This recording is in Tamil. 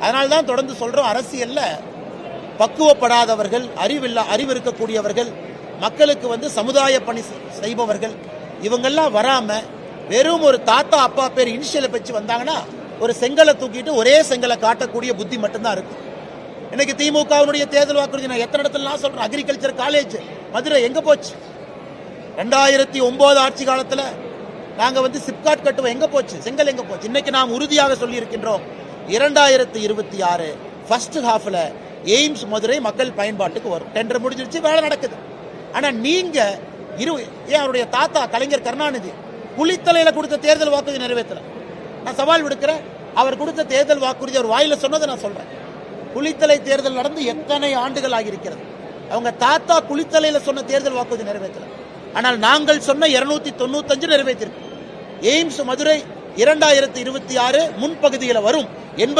அதனால தான் தொடர்ந்து சொல்றோம் அரசியல்ல பக்குவப்படாதவர்கள் அறிவில்ல அறிவு இருக்கக்கூடியவர்கள் மக்களுக்கு வந்து சமுதாய பணி செ- செய்பவர்கள் இவங்கெல்லாம் வராம வெறும் ஒரு தாத்தா அப்பா பேர் இனிஷியலை வச்சு வந்தாங்கன்னா ஒரு செங்கலை தூக்கிட்டு ஒரே செங்கலை காட்டக்கூடிய புத்தி மட்டும்தான் இருக்கு. இன்னைக்கு திமுகவினுடைய தேர்தல் வாக்குறுதி நான் எத்தனை இடத்துலலாம் சொல்றேன்? அக்ரிகல்ச்சர் காலேஜ் மதுரை எங்க போச்சு? ரெண்டாயிரத்தி ஒன்பது ஆட்சி காலத்துல நாங்க வந்து சிப்காட் கட்டுவோம் எங்க போச்சு? செங்கல் எங்க போச்சு? இன்னைக்கு நாம் உறுதியாக சொல்லி இருக்கின்றோம் இரண்டாயிரத்தி இருபத்தி ஆறு ஃபர்ஸ்ட் ஹாஃபில் எய்ம்ஸ் மதுரை மக்கள் பயன்பாட்டுக்கு வரும். டெண்டர் முடிஞ்சிருச்சு வேலை நடக்குது. ஆனால் நீங்கள் இரு ஏன் அவருடைய தாத்தா கலைஞர் கருணாநிதி புலித்தலையில் கொடுத்த தேர்தல் வாக்குறுதி நிறைவேற்றலை. நான் சவால் விடுக்கிறேன் அவர் கொடுத்த தேர்தல் வாக்குறுதி அவர் வாயில சொன்னதை நான் சொல்கிறேன் புலித்தலை தேர்தல் நடந்து எத்தனை ஆண்டுகள் ஆகியிருக்கிறது? அவங்க தாத்தா குளித்தலையில சொன்ன தேர்தல் வாக்குறுதி நிறைவேற்றலை. ஆனால் நாங்கள் சொன்ன இருநூத்தி தொண்ணூத்தஞ்சு நிறைவேற்றிருக்கோம் எய்ம்ஸ் மதுரை இரண்டாயிரத்தி இருபத்தி ஆறு முன்பகுதியில் வரும் என்பது